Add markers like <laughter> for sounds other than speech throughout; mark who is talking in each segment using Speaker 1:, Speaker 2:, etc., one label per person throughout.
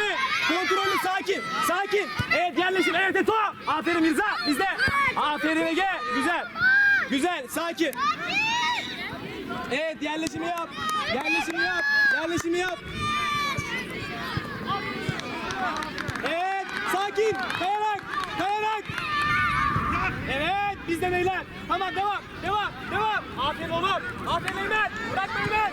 Speaker 1: Etme. Kontrollü sakin. Sakin. Evet yerleşin. Evet Eto. Aferin Mirza. Bizde. Aferin Ege. Güzel. Güzel. Sakin. Evet yerleşimi yap. Yerleşimi yap. Yerleşimi yap. Evet. Sakin. Kayarak. Kayarak. Evet. Bizde beyler. Tamam devam. Devam. Devam. Aferin oğlum. Aferin Eymen. Bırakma Eymen.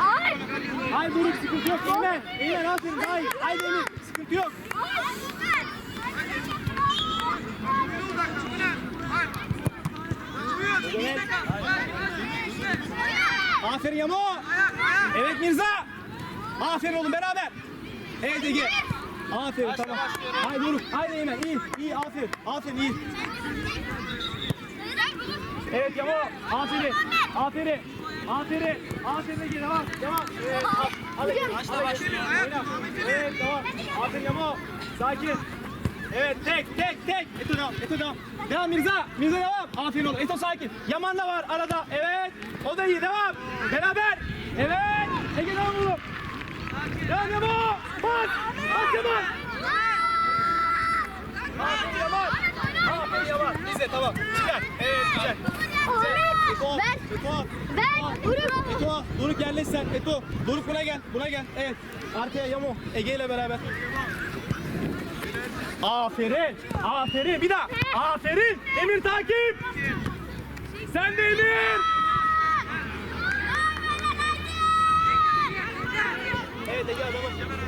Speaker 2: Ay!
Speaker 1: Hayır Doruk sıkıntı yok. Eymen. Eymen aferin. Hayır. Hayır Emir. Sıkıntı yok. Aferin Yamo. Evet Mirza. Aferin oğlum beraber. Evet Ege. Aferin tamam. Haydi Doruk. Haydi Eymen. İyi. iyi aferin. Aferin iyi. Evet Yamo. Aferin. Aferin. Aferin. Aferin Ege. Devam. Devam. Evet. Hadi. Başla başla. Evet devam. Aferin Yamo. Sakin. Evet tek tek tek. Eto devam. Eto devam. Devam Mirza. Mirza devam. Aferin oğlum. Eto sakin. Yaman da var arada. Evet. O da iyi. Devam. Beraber. Evet. Ege devam oğlum. Yaman. Aferin Yaman. Aferin Yaman. Bizde tamam. Güzel. Evet güzel. Eto.
Speaker 2: Ben-
Speaker 1: Eto.
Speaker 2: Ben vururum.
Speaker 1: Eto, Doruk yerleş sen. Eto, Doruk buna gel, buna gel. Evet. Arkaya Yamo, Ege ile beraber. Aferin, aferin. Bir daha. Aferin. Emir takip. Sen de Emir. Evet Ege adamı.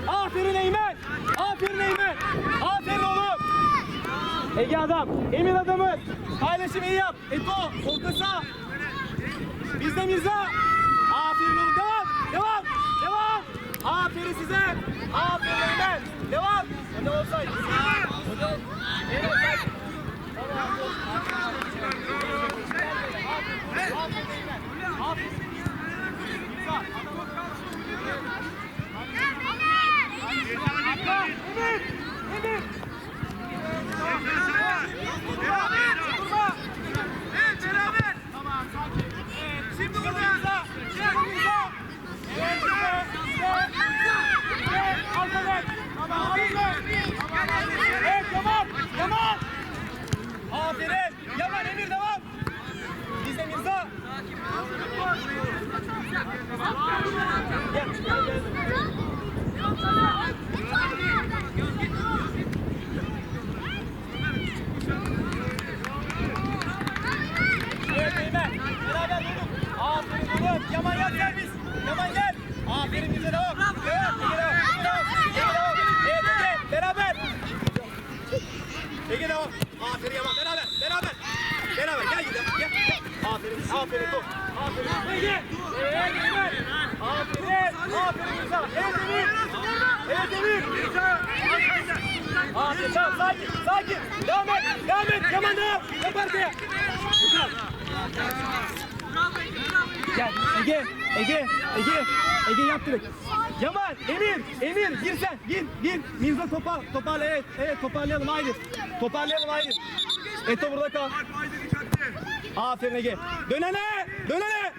Speaker 1: Aferin Eymen. Aferin Eymen. Aferin oğlum. Ege adam. Emir adamı. Paylaşım iyi yap. Eto, orta saha. Bizde Mirza. Aferin oğlum devam. Devam. Devam. Aferin size. Aferin Ömer. Devam. Hadi olsaydı. Hadi. Tamam. Aferin. Aferin Eymen. Aferin. Mirza. Atla. Emir. Emir. Durma. Tamam sakin. Evet. Şimdi burada. Mirza. Şimdi Mirza. Evet. Mirza. Evet. Arkadan. Tamam. Arkadan. Evet. Yaman. Yaman. Aferin. Yaman Emir devam. Bizde Mirza. Gel. Gel. Gel. Evet Eymen. Beraber durduk. Aferin Yaman yap servis. Yaman gel. Aferin bize devam. Devam. Ege devam. Ege devam. Ege devam. Evet Ege. Beraber. Ege devam. Aferin Yaman. Beraber. Beraber. Beraber. Gel gidelim. Gel. Aferin. Aferin top. Aferin. Ege. Eymen. Aferin. Aferin Mirza. Evet Emir. Evet Emir. Aferin. Tamam. Sakin. Sakin. Devam et. Devam et. Yaman devam. Yap arkaya. Güzel. Gel Ege, Ege, Ege, Ege yap direkt. Yaman, Emir, Emir gir sen, gir, gir. Mirza topal, toparla evet, evet toparlayalım haydi. Toparlayalım haydi. Eto burada kal. Aferin Ege. Dönene, dönene.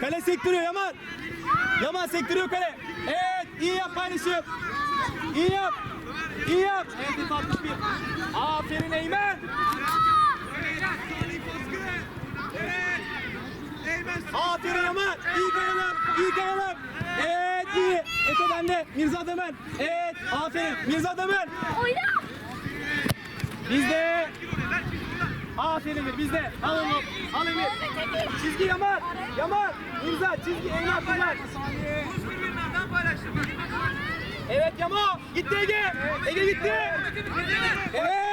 Speaker 1: Kale sektiriyor Yaman. Yaman sektiriyor kale. Evet, iyi yap paylaşım. İyi yap. İyi yap. Evet, Eto 61. Aferin Eymen. Aferin Yaman. İyi kayalım. iyi kayalım. Evet iyi. Eto bende. Mirza Demen. Evet. Aferin. Mirza Demen.
Speaker 2: Oyna.
Speaker 1: Bizde. Aferin Emir. Bizde. Al onu. Al Emir. Çizgi Yaman. Yaman. Mirza çizgi. Eymen güzel. Evet Yamo. Gitti Ege. Ege gitti. Evet.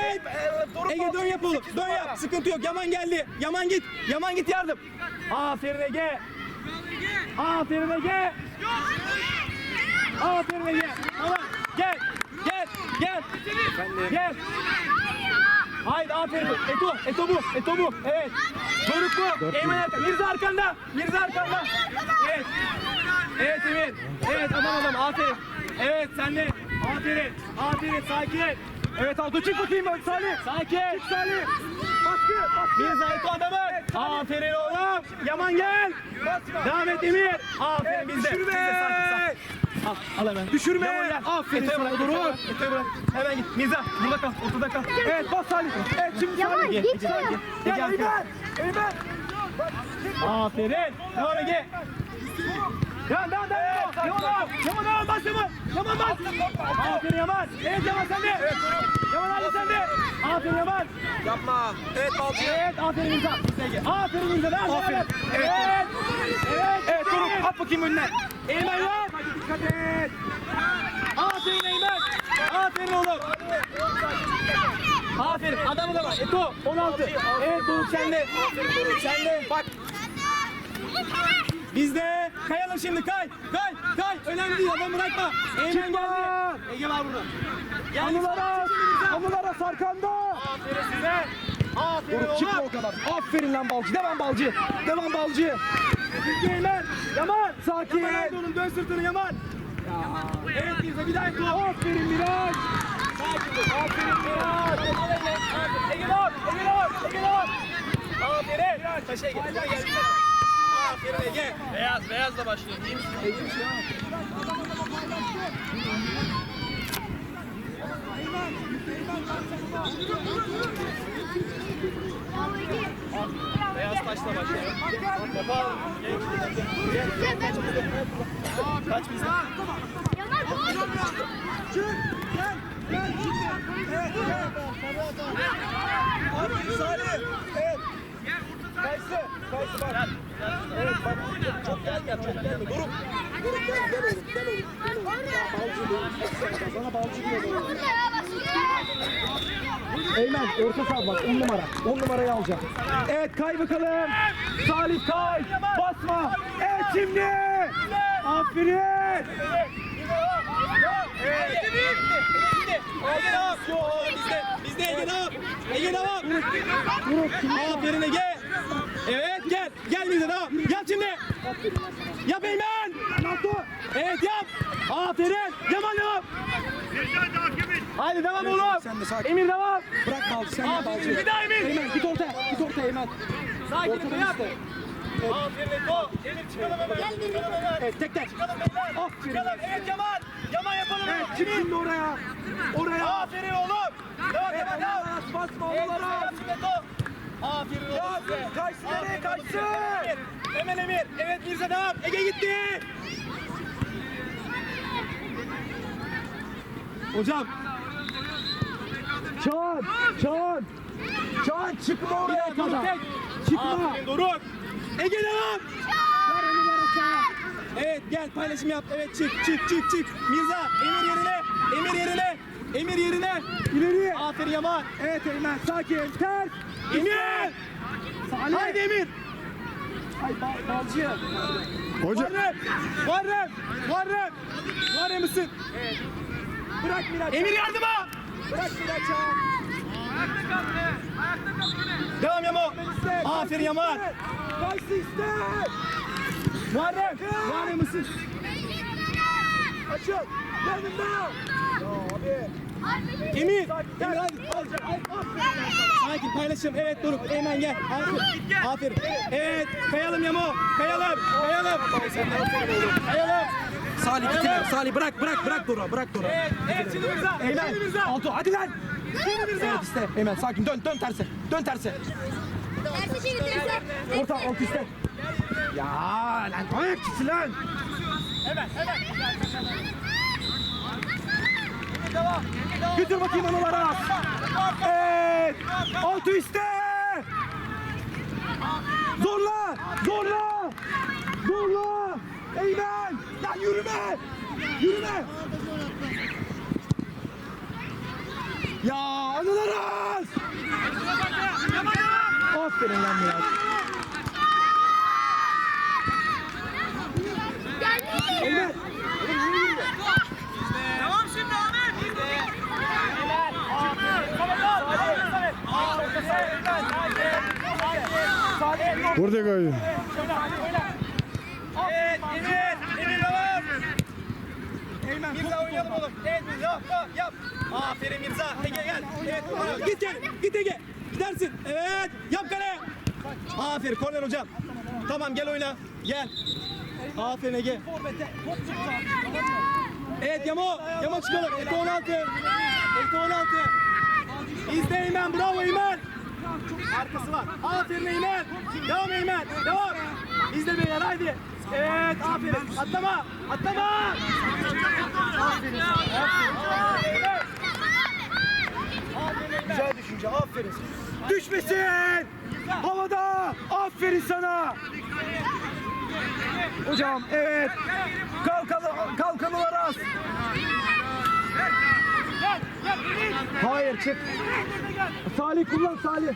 Speaker 1: Ege dön yap oğlum. Dön yap. Sıkıntı yok. Yaman geldi. Yaman git. Yaman git yardım. Aferin Ege. Aferin Ege. Aferin Ege. Tamam. Gel. Gel. Gel. Gel. Haydi aferin. Eto. Eto bu. Eto bu. Evet. Doruk bu. Eymen arka. Mirza arkanda. Mirza arkanda. Evet. Evet Emir. Emir. Evet adam adam aferin. Evet sen de. Aferin. Aferin sakin. Evet Alto çık bakayım ben Salih. Sakin. Çık Salih. Baskı. Baskı. Bir zayıf adamı. Aferin oğlum. Yaman gel. Devam et Emir. Aferin bizde.
Speaker 2: Düşürme.
Speaker 1: Bizde sakin sakin. Al, al hemen.
Speaker 2: Düşürme.
Speaker 1: Yaman gel.
Speaker 2: Aferin sana,
Speaker 1: bırak,
Speaker 2: Doruk.
Speaker 1: öteye bırak. Hemen git. Mirza burada kal. Ortada kal.
Speaker 2: Evet bas Salih. Evet şimdi
Speaker 3: Yaman
Speaker 2: Salih.
Speaker 1: Gel,
Speaker 3: gitme.
Speaker 1: gel, gel.
Speaker 2: Gel Eymen. Eymen.
Speaker 1: Aferin. Devam Ege. Devam devam devam. Yaman al. Yaman al. Bas Yaman. Yaman bas. Aferin Yaman. Evet Yaman sen de. Yaman abi sen de. Aferin Yaman.
Speaker 2: Yapma. Evet Balcı.
Speaker 1: Evet aferin Ege. Aferin. Devam devam.
Speaker 2: Aferin.
Speaker 1: Evet.
Speaker 2: Evet.
Speaker 1: Evet.
Speaker 2: Evet Doruk at bakayım önüne.
Speaker 1: Eymen yok.
Speaker 2: Dikkat et.
Speaker 1: Aferin Eymen. Aferin oğlum. Aferin. Adamı da var. Eto 16. Evet Doruk sende. Doruk sende. Bak Bizde kayalım şimdi kay kay kay önemli değil adam bırakma Eymen geldi Ege var burada Geldi
Speaker 2: Anılara. Anılara sarkanda.
Speaker 1: Aferin size Aferin
Speaker 2: Doruk çıkma o kadar. Aferin lan Balcı. Devam Balcı. Devam Balcı.
Speaker 1: Eymen Yaman
Speaker 2: Sakin.
Speaker 1: Yaman oğlum dön sırtını Yaman Evet Mirza bir daha oğlum
Speaker 2: Aferin Miraç.
Speaker 1: Sakin ol aferin Miraç Ege var Ege var Ege var Aferin Taşı Ege Gel gel Aferin Ege Beyaz beyazla başlıyor iyi misin? Beyaz taşla başlıyor al Kaç bizde
Speaker 3: Yaman gol.
Speaker 2: Aferin Salih. Evet. Kaysı. Kaysı bak. Evet bak. Çok, gel gel. Çok gelme. Doruk. Doruk gel. Gel oğlum. Gel oğlum. Balcı diyor. Sana balcı diyor. Eymen orta saha bak 10 numara. 10 numarayı alacak. Evet kay bakalım. Salih kay. Basma. Evet şimdi. Aferin.
Speaker 1: Ege devam. Ege devam. Aferin Ege. Evet gel. Gel bize devam. Yap şimdi. Yap Eymen. Evet yap. Aferin. Yaman devam. Haydi devam oğlum.
Speaker 2: Sen de sakin.
Speaker 1: Emir devam.
Speaker 2: Bırak balcı. Sen de balcı.
Speaker 1: Bir daha Emir.
Speaker 2: Eymen git ortaya. Git ortaya Eymen.
Speaker 1: Sakin
Speaker 2: Ortadan
Speaker 1: yap. Aferin Eko. Emir çıkalım hemen. Çıkalım hemen.
Speaker 2: Evet tek tek.
Speaker 1: Çıkalım Eymen.
Speaker 2: Aferin.
Speaker 1: Çıkalım. Evet Yaman. Yaman yapalım.
Speaker 2: Evet çık şimdi oraya. Oraya.
Speaker 1: Aferin oğlum. Devam
Speaker 2: Evet
Speaker 1: devam devam.
Speaker 2: Basma
Speaker 1: Evet, yapsın Beto. Aferin oğlum
Speaker 2: Ya,
Speaker 1: size.
Speaker 2: kaçsın nereye, kaçsın?
Speaker 1: Emir. Hemen Emir. Evet Mirza devam. Ege gitti. Hocam.
Speaker 2: Çağan. Çağan. Çağan çıkma oraya
Speaker 1: Bir
Speaker 2: kadar.
Speaker 1: tek.
Speaker 2: Çıkma.
Speaker 1: Aferin Doruk. Ege devam.
Speaker 2: Ver Onalara sağa.
Speaker 1: Evet gel paylaşım yap. Evet çık çık çık çık. Mirza Emir yerine. Emir yerine. Emir yerine.
Speaker 2: İleri.
Speaker 1: Aferin Yaman.
Speaker 2: Evet Eymen sakin. Ters.
Speaker 1: Emir.
Speaker 2: Salih.
Speaker 1: Haydi Emir.
Speaker 2: Ay bal, balcı.
Speaker 1: Muharrem. Muharrem. Muharrem. Muharrem mısın?
Speaker 2: Bırak Miraç.
Speaker 1: Emir yardıma.
Speaker 2: Bırak Miraç'a.
Speaker 1: Devam Yaman. Aferin Yaman.
Speaker 2: Kaysı iste.
Speaker 1: Muharrem. Muharrem mısın?
Speaker 2: Açıl. Yanında. Ya abi.
Speaker 1: Emir. Emir hadi. Sakin paylaşım. Evet Doruk. Eymen gel. Aferin. Aferin. Evet. Kayalım Yamo. Kayalım. Kayalım. Kayalım.
Speaker 2: Salih gitme. Salih bırak bırak bırak Dora bırak Dora.
Speaker 1: Evet. Evet şimdi Mirza.
Speaker 2: Eymen. Alto hadi lan.
Speaker 1: Şimdi Mirza.
Speaker 2: Evet iste. Eymen sakin dön dön terse. Dön terse.
Speaker 3: Tersi çevirtirse.
Speaker 2: Orta alt iste. Ya lan ayakçısı lan.
Speaker 1: Hemen. Hemen. Devam. Devam.
Speaker 2: Götür bakayım analara. Evet. Altı iste. Zorla. Zorla. Zorla. Eymen. Lan yürüme. Yürüme. Ya anılara. Aferin lan Miraç.
Speaker 1: Tamam şimdi Ahmet.
Speaker 4: Burada koyun.
Speaker 1: Evet, Emir, Emir devam. Eymen, Mirza oynayalım oğlum. Evet, yap, yap, yap. Aferin Mirza, Ege gel. Evet, Umar. Git gel, git Ege. Gidersin. Evet, yap kale. Aferin, korner hocam. Tamam, gel oyna. Gel. Ege. Evet Yamo. Yamo çıkalım. Ete 16. Ete 16. İzle Eymen. Bravo Eymen. Arkası var. Aferin Eymen. Devam Eymen. Devam. İzle beyler haydi. Evet aferin. Atlama. Atlama. Aferin. Aferin.
Speaker 2: Güzel düşünce. Aferin. Düşmesin. Havada. Aferin sana. Hocam evet. Kalkalı, kalkalılar az. Hayır çık. Salih kullan Salih.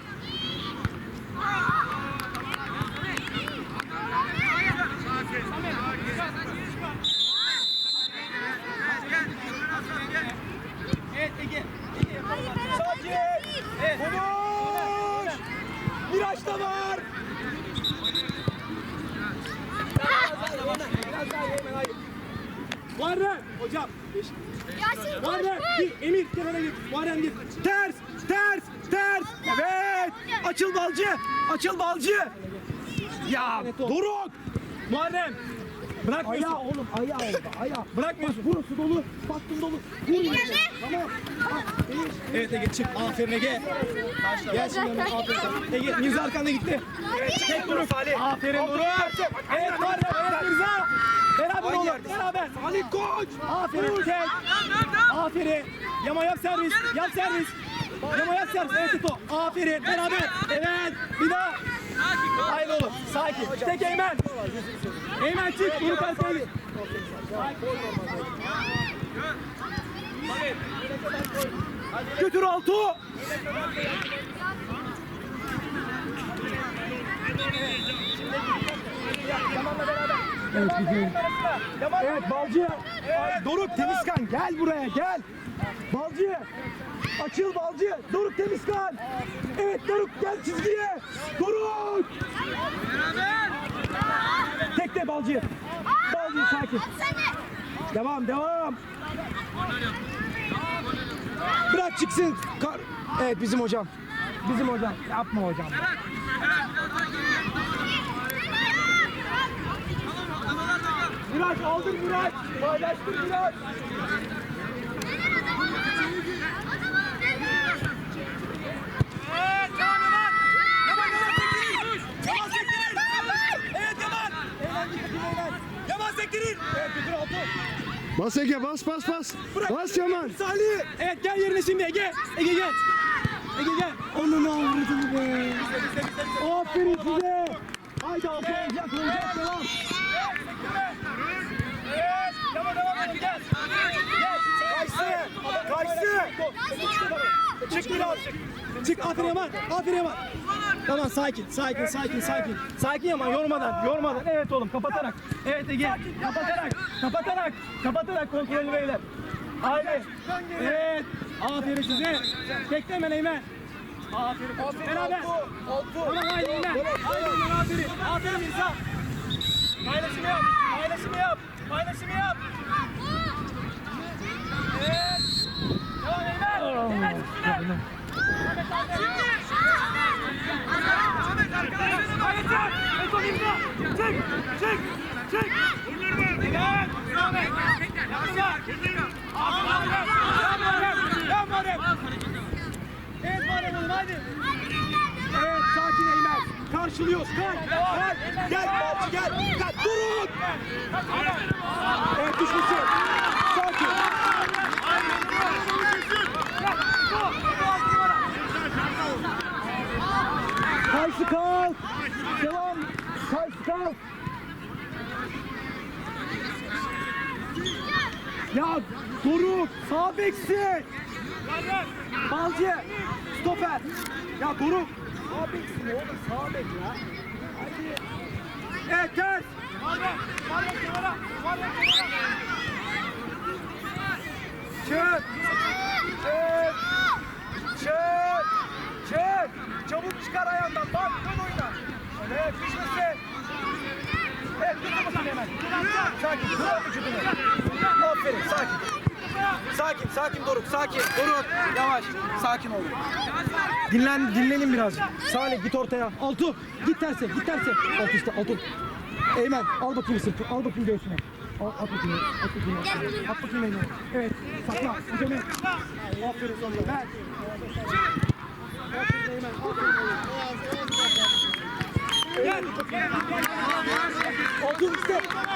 Speaker 1: Evet Ege.
Speaker 2: Sakin. Konuş. Viraj da var.
Speaker 1: Biraz daha Eymen haydi. Muharrem. Hocam.
Speaker 3: Yasin
Speaker 1: Muharrem. Git. Emir kenara git. Muharrem git.
Speaker 2: Ters, ters, ters. Evet. Açıl balcı. Açıl balcı. Ya Doruk.
Speaker 1: Muharrem. Bırakmıyorsun.
Speaker 2: Ayağı oğlum ayağı oldu ayağı. <laughs>
Speaker 1: Bırakmıyorsun.
Speaker 2: Burası dolu. Baktım dolu. Vurma. Tamam.
Speaker 1: Evet Ege çık. Aferin Ege. Gel şimdi yanıma. Aferin. Ege Mirza arkanda gitti. Tek Doruk. Aferin Doruk. Evet Muharrem. Evet Mirza. Beraber olun. Beraber.
Speaker 2: Ali koç.
Speaker 1: Aferin tek. Aferin. Yama yap servis. Yap servis. Yama yap servis. Evet Tito. Aferin. Beraber. Evet. Bir daha. Haydi oğlum. Sakin. Tek Eymen. Eymen çık. Doruk arkaya git.
Speaker 2: Götür Altu. Evet güzel. Evet Balcı. Ay, Doruk Temizkan gel buraya gel. Balcı. Açıl Balcı. Doruk Temizkan. Evet Doruk gel çizgiye. Doruk. Tekle Balcı. Balcı sakin. Devam devam. Bırak çıksın. Kar- evet bizim hocam. Bizim hocam. Yapma hocam. Miraç aldır Miraç. Paylaştır Miraç.
Speaker 1: Evet Yaman Yaman. Yaman Yaman sektirin. Yaman sektirin. Evet Yaman. Eymen gitti Eymen. Yaman sektirin. Evet götür altı.
Speaker 4: Bas Ege bas bas bas. Bas Yaman.
Speaker 1: Salih. Evet gel yerine şimdi Ege. Ege gel. Ege gel.
Speaker 2: Onu ne avradın be. Aferin size. Haydi altı olacak olacak devam.
Speaker 1: Evet. Yaman devam et gel. Gel.
Speaker 2: Kaysı. Kaysı.
Speaker 1: Çık birazcık. Çık aferin Yaman. Aferin Yaman. Tamam sakin, sakin, sakin, sakin. Sakin Yaman, yormadan, yormadan. Evet oğlum, kapatarak. Evet Ege, kapatarak, kapatarak, kapatarak kontrollü beyler. Haydi. Evet. Aferin size. Teklemen Eymen. Aferin. Aferin Beraber. Tamam haydi Eymen. Haydi Eymen aferin. Aferin İnsan. Paylaşımı yap. Paylaşımı yap. Paylaşımı yap. Evet. Devam Eymen. Eymen üstüne.
Speaker 2: Evet sakin Eymen. Karşılıyoruz. Gel. Gel. Gel Balcı gel. Gel. Durun. Evet düşmüşsün. Sakin. Kaysı kal. Ya Doruk sağ beksin. Balcı stoper. Ya Doruk sağ beksin oğlum sağ bek ya. Hadi. Evet ters. Çık. Çık. Çık. Çık. Çabuk çıkar ayağından. Bak dön oyna. Evet düşmesin. Evet dur bakalım hemen. Sakin. Dur vücudunu. Aferin sakin.
Speaker 5: Sakin, sakin Doruk, sakin. Doruk, yavaş. Sakin olun. Dinlen, dinlenin birazcık. Salih git ortaya.
Speaker 2: Altu git terse git terse. Altu işte Altu. Eymen al bakayım sırtı al bakayım göğsüne. Al at bakayım. At bakayım. At bakayım Eymen. Evet sakla. Hocam Aferin sana. Ver. Aferin Eymen. Aferin. Gel. Altu işte.